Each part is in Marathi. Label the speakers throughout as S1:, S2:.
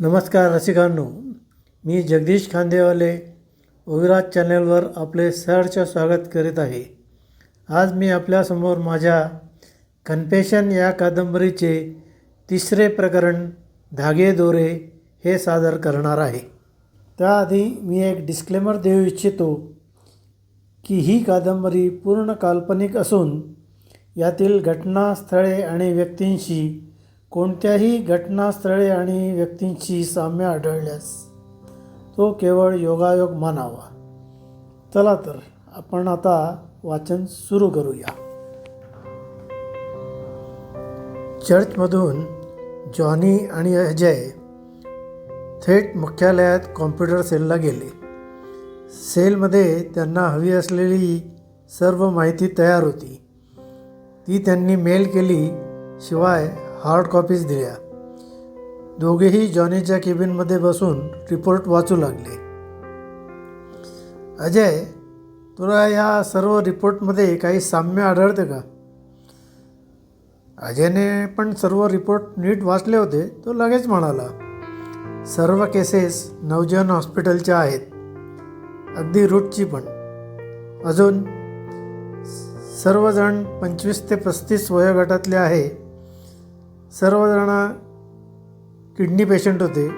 S1: नमस्कार रसिकांनो मी जगदीश खांदेवाले ओविराज चॅनलवर आपले सहर्ष स्वागत करीत आहे. आज मी आपल्यासमोर माझ्या कन्फेशन या कादंबरीचे तिसरे प्रकरण धागे दोरे हे सादर करणार आहे. त्याआधी मी एक डिस्क्लेमर देऊ इच्छितो की ही कादंबरी पूर्ण काल्पनिक असून यातील घटनास्थळे आणि व्यक्तींशी कोणत्याही घटनास्थळे आणि व्यक्तींशी साम्य आढळल्यास तो केवळ योगायोग मानावा. चला तर आपण आता वाचन सुरू करूया. चर्चमधून जॉनी आणि अजय थेट मुख्यालयात कॉम्प्युटर सेलला गेले. सेलमध्ये त्यांना हवी असलेली सर्व माहिती तयार होती. ती त्यांनी मेल केली शिवाय हार्ड कॉपीज दिल्या. दोघेही जॉनीच्या केबिनमध्ये बसून रिपोर्ट वाचू लागले. अजय तुला या सर्व रिपोर्टमध्ये काही साम्य आढळते का? अजयने पण सर्व रिपोर्ट नीट वाचले होते तो लगेच म्हणाला सर्व केसेस नवजीवन हॉस्पिटलच्या आहेत. अगदी रूटची पण. अजून सर्वजण पंचवीस ते पस्तीस वयोगटातले आहे. सर्वजण किडनी पेशंट होते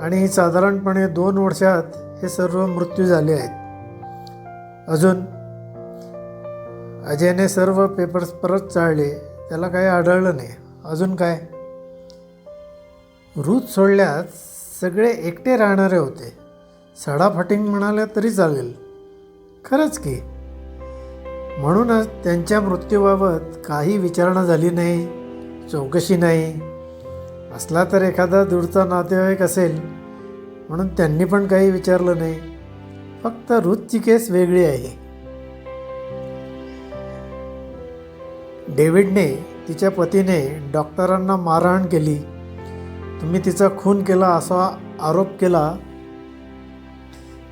S1: आणि साधारणपणे दोन वर्षात हे सर्व मृत्यू झाले आहेत. अजून अजयने सर्व पेपर्स परत चाळले त्याला काही आढळलं नाही. अजून काय? रूथ सोडल्यास सगळे एकटे राहणारे होते. सडाफटिंग म्हणाल्या तरी चालेल. खरंच की? म्हणूनच त्यांच्या मृत्यूबाबत काही विचारणा झाली नाही. चौकशी नाही असला तर एखादा दूरचा नातेवाईक असेल म्हणून त्यांनी पण काही विचारलं नाही. फक्त रुथची केस वेगळी आहे. डेव्हिडने तिच्या पतीने डॉक्टरांना मारहाण केली. तुम्ही तिचा खून केला असा आरोप केला.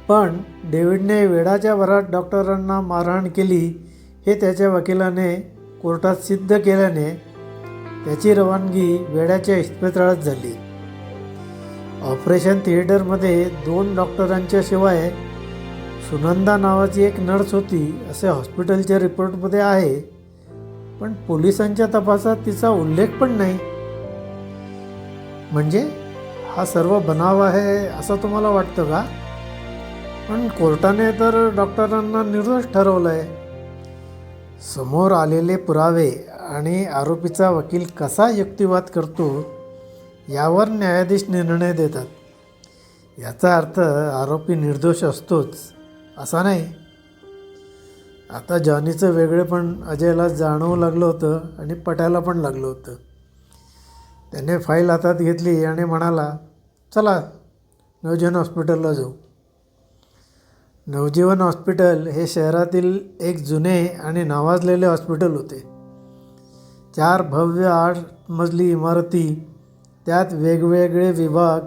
S1: पण डेव्हिडने वेडाच्या वरात डॉक्टरांना मारहाण केली हे त्याच्या वकिलाने कोर्टात सिद्ध केल्याने त्याची रवानगी वेड्याच्या इस्पितळात झाली. ऑपरेशन थिएटरमध्ये दोन डॉक्टरांच्या शिवाय सुनंदा नावाची एक नर्स होती असे हॉस्पिटलच्या रिपोर्टमध्ये आहे पण पोलिसांच्या तपासात तिचा उल्लेख पण नाही. म्हणजे हा सर्व बनाव आहे असं तुम्हाला वाटतं का? पण कोर्टाने तर डॉक्टरांना निर्दोष ठरवलं आहे समोर आलेले पुरावे आणि आरोपीचा वकील कसा युक्तिवाद करतो यावर न्यायाधीश निर्णय देतात. याचा अर्थ आरोपी निर्दोष असतोच असा नाही. आता जॉनीचं वेगळेपण अजयला जाणवू लागलं होतं आणि पटायला पण लागलं होतं. त्याने फाईल हातात घेतली आणि म्हणाला चला नवजीवन हॉस्पिटलला जाऊ. नवजीवन हॉस्पिटल हे शहरातील एक जुने आणि नावाजलेले हॉस्पिटल होते. चार भव्य आठ मजली इमारती त्यात वेगवेगळे विभाग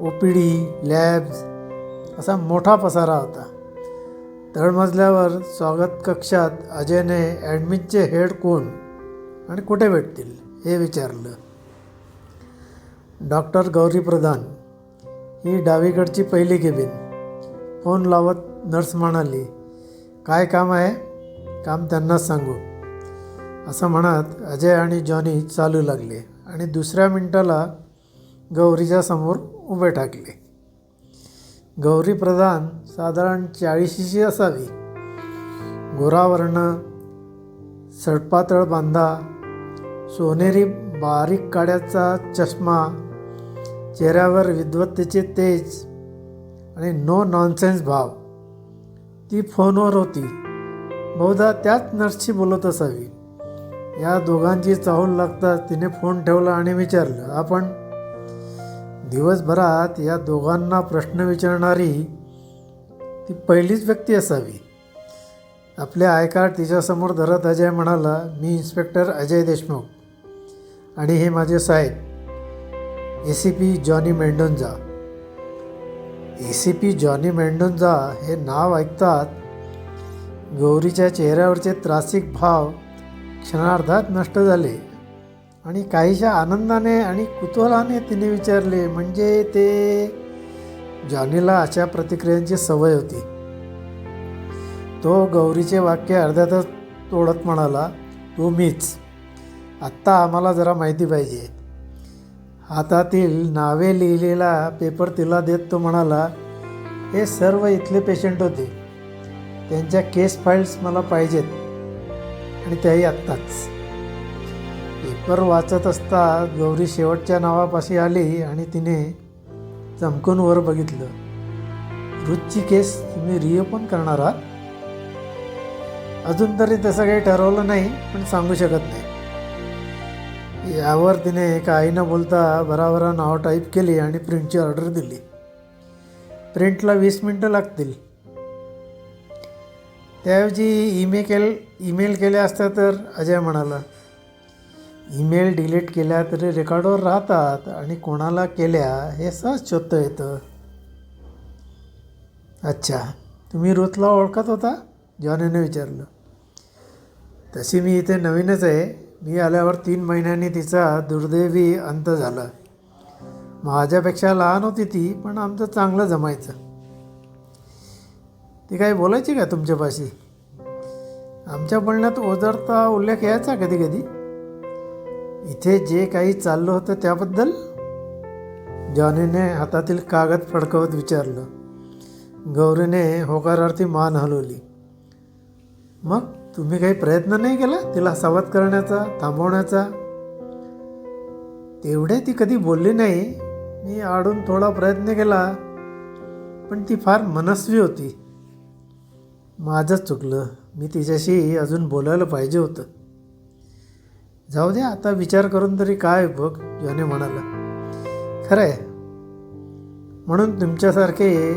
S1: ओ पी डी लॅब्स असा मोठा पसारा होता. तळमजल्यावर स्वागत कक्षात अजयने ॲडमिटचे हेड कोण आणि कुठे भेटतील हे विचारलं. डॉक्टर गौरी प्रधान ही डावीकडची पहिली केबिन. फोन लावत नर्स म्हणाली काय काम आहे? काम त्यांनाच सांगू. असं म्हणत अजय आणि जॉनी चालू लागले आणि दुसऱ्या मिनटाला गौरीच्या समोर उभे टाकले. गौरी प्रधान साधारण चाळीशीशी असावी. गोरावर्ण सडपातळ बांधा सोनेरी बारीक काड्याचा चष्मा चेहऱ्यावर विद्वत्तेचे तेज आणि नो नॉनसेन्स भाव. ती फोनवर होती. बहुधा त्याच नर्सशी बोलत असावी. या दोघांची चाहूल लागताच तिने फोन ठेवला आणि विचारलं आपण दिवसभरात या दोघांना प्रश्न विचारणारी ती पहिलीच व्यक्ती असावी. आपले आयकार तिच्यासमोर धरत अजय म्हणाला मी इन्स्पेक्टर अजय देशमुख आणि हे माझे साहेब A C P Johnny Mendonza A C P Johnny Mendonza हे नाव ऐकतात गौरीच्या चेहऱ्यावरचे त्रासिक भाव क्षणार्धात नष्ट झाले. आणि काहीशा आनंदाने आणि कुतूहलाने तिने विचारले म्हणजे ते जॉनीला अशा प्रतिक्रियांची सवय होती. तो गौरीचे वाक्य अर्ध्यातच तोडत म्हणाला तू मीच. आत्ता आम्हाला जरा माहिती पाहिजे. हातातील नावे लिहिलेला पेपर तिला देत तो म्हणाला हे सर्व इथले पेशंट होते. त्यांच्या केस फाईल्स मला पाहिजेत. आणि त्याही आत्ताच. पेपर वाचत असता गौरी शेवटच्या नावापाशी आली आणि तिने चमकून वर बघितलं. रुचची केस तुम्ही रिओपन करणार आहात? अजून तरी तसं काही ठरवलं नाही पण सांगू शकत नाही. यावर तिने काही न बोलता बराबरा नाव टाईप केली आणि प्रिंटची ऑर्डर दिली. प्रिंटला वीस मिनटं लागतील. त्याऐवजी ईमेल केल ईमेल केल्या असत्या तर अजय म्हणाला ईमेल डिलीट केल्या तरी रेकॉर्डवर राहतात आणि कोणाला केल्या हे सहज शोधता येतं. अच्छा तुम्ही रुथला ओळखत होता? जॉनीने विचारलं. तशी मी इथे नवीनच आहे. मी आल्यावर तीन महिन्यांनी तिचा दुर्दैवी अंत झाला. माझ्यापेक्षा लहान होती ती पण आमचं चांगलं जमायचं. ती काही बोलायची का तुमच्यापाशी? आमच्या बोलण्यात ओझरता उल्लेख यायचा कधी कधी. इथे जे काही चाललं होतं त्याबद्दल जॉनीने हातातील कागद फडकवत विचारलं. गौरीने होकारार्थी मान हलवली. मग तुम्ही काही प्रयत्न नाही केला तिला सावध करण्याचा थांबवण्याचा? तेवढे ती कधी बोलली नाही. मी आडून थोडा प्रयत्न केला पण ती फार मनस्वी होती. माझंच चुकलं. मी तिच्याशी अजून बोलायला पाहिजे होतं. जाऊ दे आता विचार करून तरी काय बघ याने म्हणाला. खरं आहे म्हणून तुमच्यासारखे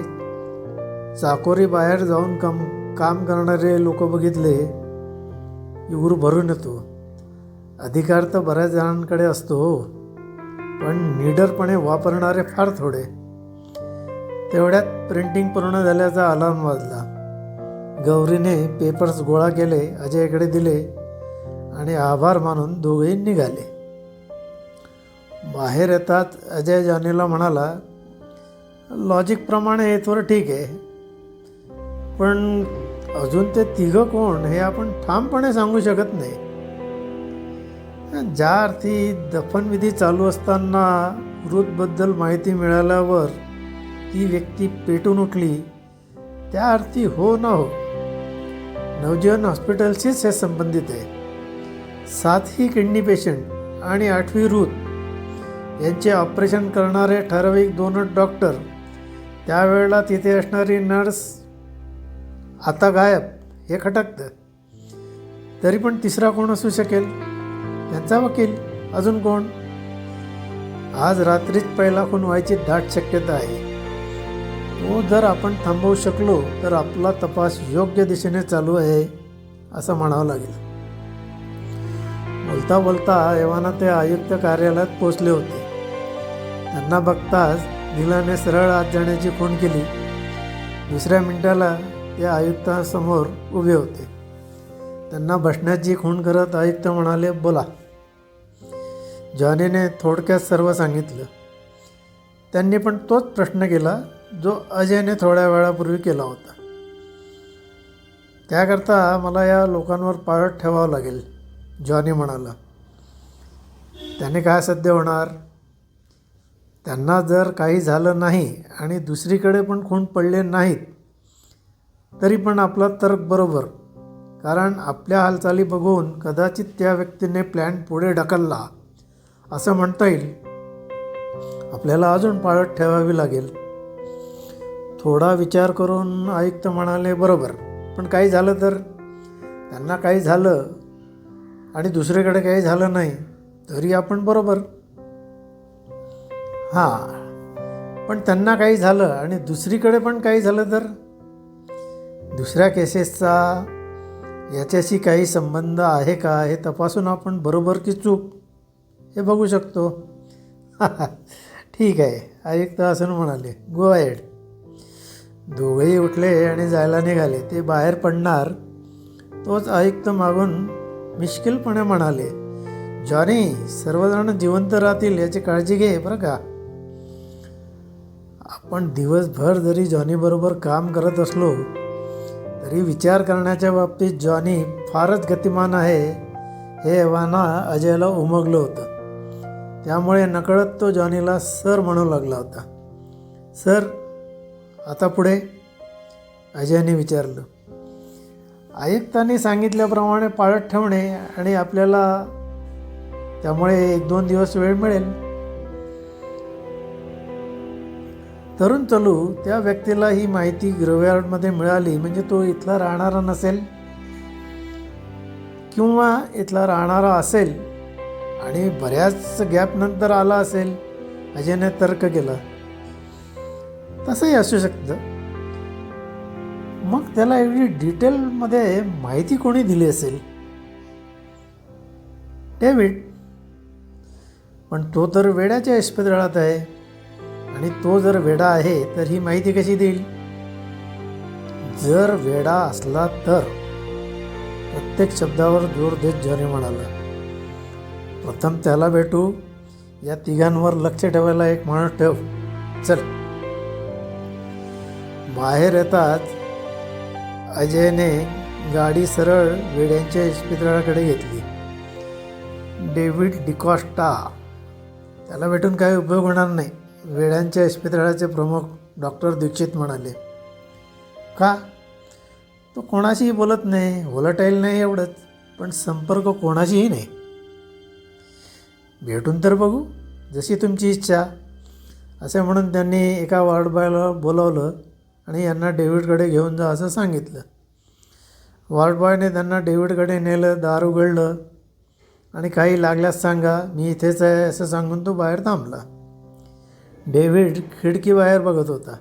S1: चाकोरी बाहेर जाऊन काम काम करणारे लोक बघितले की उर भरून येतो अधिकार तर बऱ्याच जणांकडे असतो हो. पण निडरपणे वापरणारे फार थोडे. तेवढ्यात प्रिंटिंग पूर्ण झाल्याचा अलार्म वाजला. गौरीने पेपर्स गोळा केले अजयकडे दिले आणि आभार मानून दोघेही निघाले. बाहेर येतात अजय जानीला म्हणाला लॉजिकप्रमाणे इथवर ठीक आहे. पण अजून ते तिघं कोण हे आपण ठामपणे सांगू शकत नाही. ज्या अर्थी दफनविधी चालू असताना मृतबद्दल माहिती मिळाल्यावर ती व्यक्ती पेटून उठली. त्या अर्थी हो न हो. नवजीवन हॉस्पिटलशीच हे संबंधित आहे. सातही किडनी पेशंट आणि आठवी रूत यांचे ऑपरेशन करणारे ठराविक दोनच डॉक्टर त्यावेळेला तिथे असणारी नर्स आता गायब हे खटकतं. तरी पण तिसरा कोण असू शकेल? त्यांचा वकील अजून कोण? आज रात्रीच पहिला खून व्हायची दाट शक्यता आहे. तो जर आपण थांबवू शकलो तर आपला तपास योग्य दिशेने चालू आहे असं म्हणावं लागेल. बोलता बोलता एव्हाना ते आयुक्त कार्यालयात पोचले होते. त्यांना बघताच नीलाने सरळ आत जाण्याची खूण केली. दुसऱ्या मिनिटाला ते आयुक्तासमोर उभे होते. त्यांना बसण्याची खूण करत आयुक्त म्हणाले बोला. जॉनीने थोडक्यात सर्व सांगितलं. त्यांनी पण तोच प्रश्न केला जो अजयने थोड्या वेळापूर्वी केला होता. त्याकरता मला या लोकांवर पाळत ठेवावं लागेल जॉनी म्हणाला. त्याने काय सध्या होणार? त्यांना जर काही झालं नाही आणि दुसरीकडे पण खूण पडले नाहीत तरी पण आपला तर्क बरोबर. कारण आपल्या हालचाली बघून कदाचित त्या व्यक्तीने प्लॅन पुढे ढकलला असं म्हणता येईल. आपल्याला अजून पाळत ठेवावी लागेल. थोडा विचार करून आयुक्त म्हणाले बरोबर पण काही झालं तर? त्यांना काही झालं आणि दुसरीकडे काही झालं नाही तरी आपण बरोबर. हां पण त्यांना काही झालं आणि दुसरीकडे पण काही झालं तर? दुसऱ्या केसेसचा याच्याशी काही संबंध आहे का हे तपासून आपण बरोबर की चूक हे बघू शकतो. ठीक आहे आयुक्त असं म्हणाले. Go ahead. दोघेही उठले आणि जायला निघाले. ते बाहेर पडणार. तोच आयुक्त मागून मिश्किलपणे म्हणाले जॉनी सर्वजण जिवंत राहतील याची काळजी घे बरं का? आपण दिवसभर जरी जॉनीबरोबर काम करत असलो तरी विचार करण्याच्या बाबतीत जॉनी फारच गतिमान आहे. हे एव्हाना अजयला उमगलं होतं. त्यामुळे नकळत तो जॉनीला सर म्हणू लागला होता. सर आता पुढे अजयने विचारलं. आयुक्तांनी सांगितल्याप्रमाणे पाळत ठेवणे आणि आपल्याला त्यामुळे एक दोन दिवस वेळ मिळेल. तरुण चलू त्या व्यक्तीला ही माहिती ग्रवयार्डमध्ये मिळाली म्हणजे तो इथला राहणारा नसेल किंवा इथला राहणारा असेल आणि बऱ्याच गॅपनंतर आला असेल. अजयने तर्क केला. तसंही असू शकतं. मग त्याला एवढी डिटेलमध्ये माहिती कोणी दिली असेल? डेव्हिड. पण तो तर वेड्याच्या इस्पितळात आहे. आणि तो जर वेडा आहे तर ही माहिती कशी देईल? जर वेडा असला तर प्रत्येक शब्दावर जोर देत जॉनी म्हणाला. प्रथम त्याला भेटू. या तिघांवर लक्ष ठेवायला एक माणूस ठेव. चल. बाहेर येताच अजयने गाडी सरळ वेड्यांच्या इस्पितळाकडे घेतली. डेव्हिड डिकॉस्टा. त्याला भेटून काही उपयोग होणार नाही वेड्यांच्या इस्पितळाचे प्रमुख डॉक्टर दीक्षित म्हणाले. का? तो कोणाशीही बोलत नाही व्होलटाईल नाही एवढंच पण संपर्क कोणाशीही नाही. भेटून तर बघू जशी तुमची इच्छा. असे म्हणून त्यांनी एका वॉर्डबॉयला बोलावलं. आणि यांना डेव्हिडकडे घेऊन जा असं सांगितलं. वॉर्डबॉयने त्यांना डेव्हिडकडे नेलं दार उघडलं आणि काही लागल्यास सांगा मी इथेच आहे असं सांगून तो बाहेर थांबला. डेव्हिड खिडकीबाहेर बघत होता.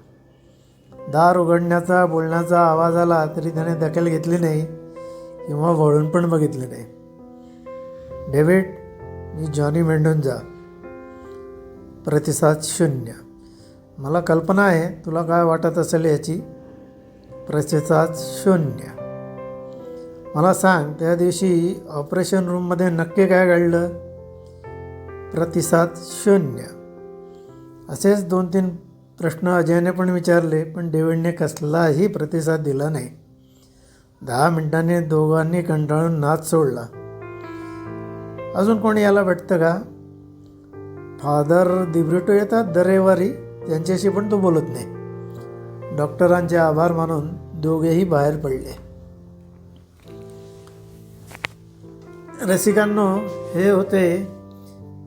S1: दार उघडण्याचा बोलण्याचा आवाज आला तरी त्याने दखल घेतली नाही किंवा वळून पण बघितले नाही. डेव्हिड मी जॉनी मेंढून जा. प्रतिसाद शून्य. मला कल्पना आहे तुला काय वाटत असेल याची? प्रतिसाद शून्य. मला सांग त्या दिवशी ऑपरेशन रूममध्ये नक्की काय घडलं? प्रतिसाद शून्य. असेच दोन तीन प्रश्न अजयने पण विचारले पण डेव्हिडने कसलाही प्रतिसाद दिला नाही. दहा मिनिटांनी दोघांनी कंटाळून नाच सोडला. अजून कोणी याला भेटतं का? फादर दिब्रिटो येतात दर रविवारी त्यांच्याशी पण तो बोलत नाही. डॉक्टरांचे आभार मानून दोघेही बाहेर पडले. रसिकांनो हे होते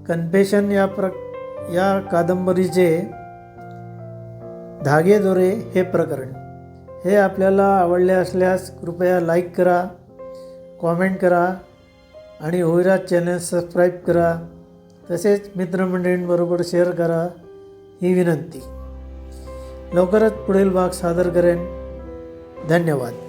S1: कन्फेशन या प्र या कादंबरीचे धागेदोरे हे प्रकरण. हे आपल्याला आवडले असल्यास कृपया लाईक करा कॉमेंट करा आणि होईराज चॅनल सबस्क्राईब करा. तसेच मित्रमंडळींबरोबर शेअर करा. ही विनंती. लवकरच पुढील भाग सादर करेन. धन्यवाद.